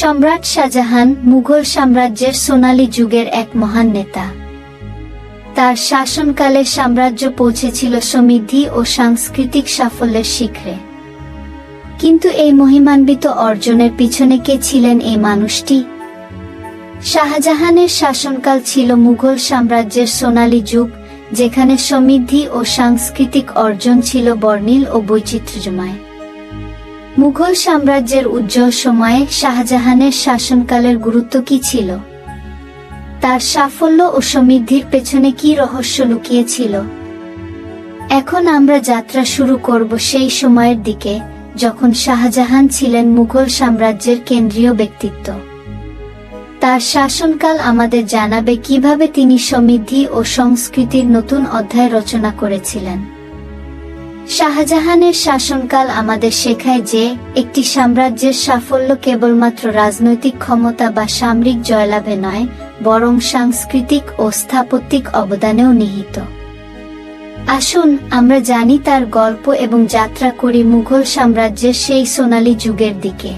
সম্রাট শাহজাহান মুঘল সাম্রাজ্যের সোনালী যুগের এক মহান নেতা। তার শাসনকালে সাম্রাজ্য পৌঁছেছিল সমৃদ্ধি ও সাংস্কৃতিক সাফল্যের শিখরে। কিন্তু এই মহিমান্বিত অর্জনের পিছনে কে ছিলেন এই মানুষটি? শাহজাহানের শাসনকাল ছিল মুঘল সাম্রাজ্যের সোনালী যুগ, যেখানে সমৃদ্ধি ও সাংস্কৃতিক অর্জন ছিল বর্ণিল ও বৈচিত্র্যময়। মুঘল সাম্রাজ্যের উজ্জ্বল সময়ে শাহজাহানের শাসনকালের গুরুত্ব কি ছিল? তার সাফল্য ও সমৃদ্ধির পেছনে কি রহস্য লুকিয়েছিল? এখন আমরা যাত্রা শুরু করব সেই সময়ের দিকে, যখন শাহজাহান ছিলেন মুঘল সাম্রাজ্যের কেন্দ্রীয় ব্যক্তিত্ব। তার শাসনকাল আমাদের জানাবে কীভাবে তিনি সমৃদ্ধি ও সংস্কৃতির নতুন অধ্যায় রচনা করেছিলেন। শাহজাহানের শাসনকাল আমাদের শেখায় যে, একটি সাম্রাজ্যের সাফল্য কেবলমাত্র রাজনৈতিক ক্ষমতা বা সামরিক জয়লাভে নয়, বরং সাংস্কৃতিক ও স্থাপত্যিক অবদানেও নিহিত। আসুন, আমরা জানি তার গল্প এবং যাত্রা করি মুঘল সাম্রাজ্যের সেই সোনালী যুগের দিকে।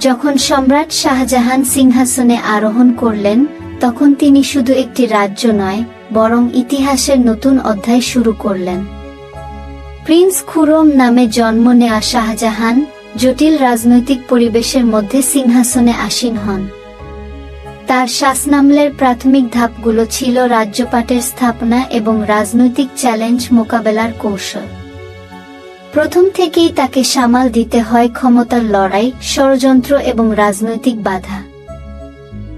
যখন সম্রাট শাহজাহান সিংহাসনে আরোহণ করলেন, তখন তিনি শুধু একটি রাজ্য নয়, বরং ইতিহাসের নতুন অধ্যায় শুরু করলেন। প্রিন্স খুরম নামে জন্ম নেয়া শাহজাহান জটিল রাজনৈতিক পরিবেশের মধ্যে সিংহাসনে আসীন হন। তার শাসনামলের প্রাথমিক ধাপগুলো ছিল রাজ্যপাটের স্থাপনা এবং রাজনৈতিক চ্যালেঞ্জ মোকাবেলার কৌশল। প্রথম থেকেই তাকে সামাল দিতে হয় ক্ষমতার লড়াই, ষড়যন্ত্র এবং রাজনৈতিক বাধা।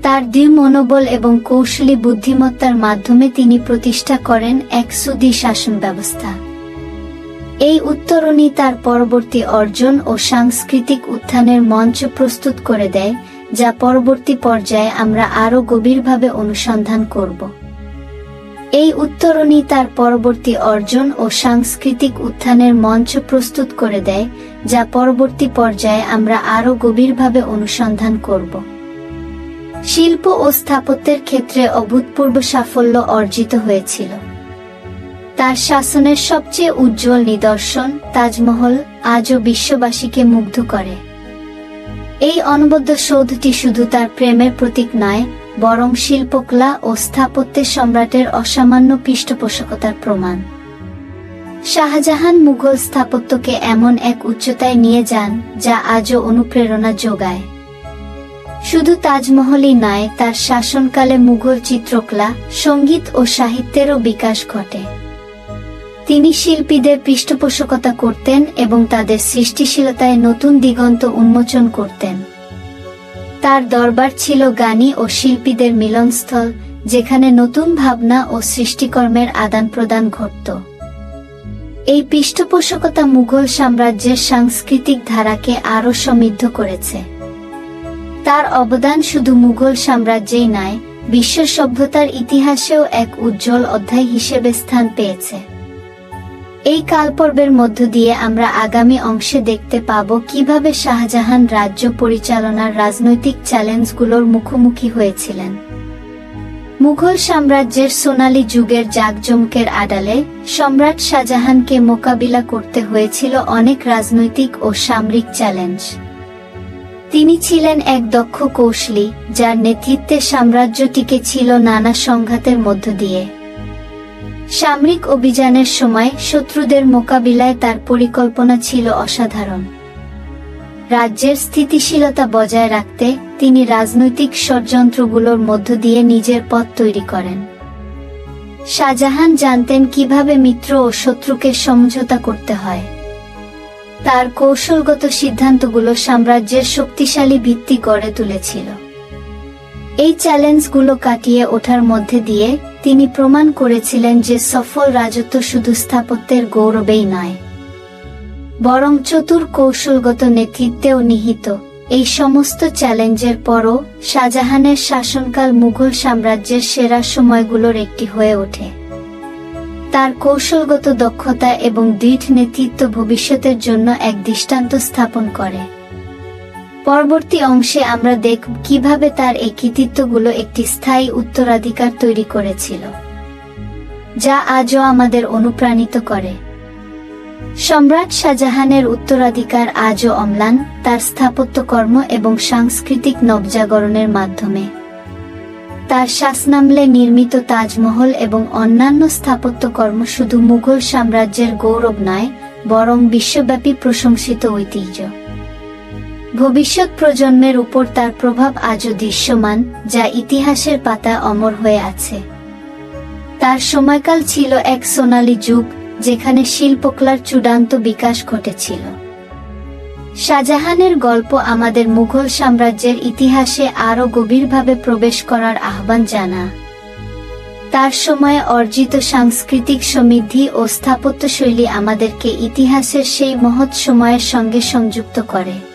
তার দৃঢ় মনোবল এবং কৌশলী বুদ্ধিমত্তার মাধ্যমে তিনি প্রতিষ্ঠা করেন এক সুদী শাসন ব্যবস্থা। এই উত্তরণই তার পরবর্তী অর্জন ও সাংস্কৃতিক উত্থানের মঞ্চ প্রস্তুত করে দেয়, যা পরবর্তী পর্যায়ে আমরা আরও গভীরভাবে অনুসন্ধান করব। এই উত্তরণই তার পরবর্তী অর্জন ও সাংস্কৃতিক উত্থানের মঞ্চ প্রস্তুত করে দেয়, যা পরবর্তী পর্যায়ে আমরা আরও গভীরভাবে অনুসন্ধান করব। শিল্প ও স্থাপত্যের ক্ষেত্রে অভূতপূর্ব সাফল্য অর্জিত হয়েছিল। তার শাসনের সবচেয়ে উজ্জ্বল নিদর্শন তাজমহল আজও বিশ্ববাসীকে মুগ্ধ করে। এই অনবদ্য সৌধটি শুধু তার প্রেমের প্রতীক নয়, বরং শিল্পকলা ও স্থাপত্যের সম্রাটের অসামান্য পৃষ্ঠপোষকতার প্রমাণ। শাহজাহান মুঘল স্থাপত্যকে এমন এক উচ্চতায় নিয়ে যান, যা আজও অনুপ্রেরণা যোগায়। শুধু তাজমহলই নয়, তার শাসনকালে মুঘল চিত্রকলা, সংগীত ও সাহিত্যেরও বিকাশ ঘটে। তিনি শিল্পীদের পৃষ্ঠপোষকতা করতেন এবং তাদের সৃষ্টিশীলতায় নতুন দিগন্ত উন্মোচন করতেন। তার দরবার ছিল গানী ও শিল্পীদের মিলনস্থল, যেখানে নতুন ভাবনা ও সৃষ্টিকর্মের আদান প্রদান ঘটত। এই পৃষ্ঠপোষকতা মুঘল সাম্রাজ্যের সাংস্কৃতিক ধারাকে আরও সমৃদ্ধ করেছে। তার অবদান শুধু মুঘল সাম্রাজ্যেই নয় বিশ্ব সভ্যতার ইতিহাসেও এক উজ্জ্বল অধ্যায় হিসেবে স্থান পেয়েছে। এই কালপর্বের মধ্য দিয়ে আমরা আগামী অংশে দেখতে পাব কীভাবে শাহজাহান রাজ্য পরিচালনার রাজনৈতিক চ্যালেঞ্জগুলোর মুখোমুখি হয়েছিলেন। মুঘল সাম্রাজ্যের সোনালী যুগের জাকজমকের আড়ালে সম্রাট শাহজাহানকে মোকাবিলা করতে হয়েছিল অনেক রাজনৈতিক ও সামরিক চ্যালেঞ্জ। তিনি ছিলেন এক দক্ষ কৌশলী, যার নেতৃত্বে সাম্রাজ্যটিকে ছিল নানা সংঘাতের মধ্য দিয়ে। সামরিক অভিযানের সময় শত্রুদের মোকাবিলায় তার পরিকল্পনা ছিল অসাধারণ। রাজ্যের স্থিতিশীলতা বজায় রাখতে তিনি রাজনৈতিক ষড়যন্ত্রগুলোর মধ্য দিয়ে নিজের পথ তৈরি করেন। শাহজাহান জানতেন কীভাবে মিত্র ও শত্রুকে সমঝোতা করতে হয়। তার কৌশলগত সিদ্ধান্তগুলো সাম্রাজ্যের শক্তিশালী ভিত্তি গড়ে তুলেছিল। এই চ্যালেঞ্জগুলো কাটিয়ে ওঠার মধ্যে দিয়ে তিনি প্রমাণ করেছিলেন যে সফল রাজত্ব শুধু স্থাপত্যের গৌরবেই নয়, বরং চতুর কৌশলগত নেতৃত্বেও নিহিত। এই সমস্ত চ্যালেঞ্জের পরও শাহজাহানের শাসনকাল মুঘল সাম্রাজ্যের সেরা সময়গুলোর একটি হয়ে ওঠে। তার কৌশলগত দক্ষতা এবং দৃঢ় নেতৃত্ব ভবিষ্যতের জন্য এক দৃষ্টান্ত স্থাপন করে। পরবর্তী অংশে আমরা দেখব কীভাবে তার এই কৃতিত্বগুলো একটি স্থায়ী উত্তরাধিকার তৈরি করেছিল, যা আজও আমাদের অনুপ্রাণিত করে। সম্রাট শাহজাহানের উত্তরাধিকার আজও অম্লান, তার স্থাপত্যকর্ম এবং সাংস্কৃতিক নবজাগরণের মাধ্যমে। তার শাসনামলে নির্মিত তাজমহল এবং অন্যান্য স্থাপত্যকর্ম শুধু মুঘল সাম্রাজ্যের গৌরব নয়, বরং বিশ্বব্যাপী প্রশংসিত ঐতিহ্য। ভবিষ্যৎ প্রজন্মের উপর তার প্রভাব আজও দৃশ্যমান, যা ইতিহাসের পাতায় অমর হয়ে আছে। তার সময়কাল ছিল এক সোনালী যুগ, যেখানে শিল্পকলার চূড়ান্ত বিকাশ ঘটেছিল। শাহজাহানের গল্প আমাদের মুঘল সাম্রাজ্যের ইতিহাসে আরও গভীরভাবে প্রবেশ করার আহ্বান জানা। তার সময়ে অর্জিত সাংস্কৃতিক সমৃদ্ধি ও স্থাপত্যশৈলী আমাদেরকে ইতিহাসের সেই মহৎ সময়ের সঙ্গে সংযুক্ত করে।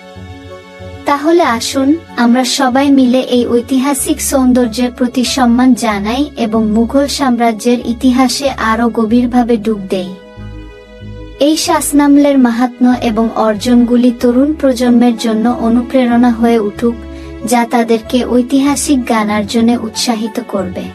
তাহলে আসুন, আমরা সবাই মিলে এই ঐতিহাসিক সৌন্দর্যের প্রতি সম্মান জানাই এবং মুঘল সাম্রাজ্যের ইতিহাসে আরও গভীরভাবে ডুব দেই। এই শাসনামলের মাহাত্ম্য এবং অর্জনগুলি তরুণ প্রজন্মের জন্য অনুপ্রেরণা হয়ে উঠুক, যা তাদেরকে ঐতিহাসিক জ্ঞানার্জনে উৎসাহিত করবে।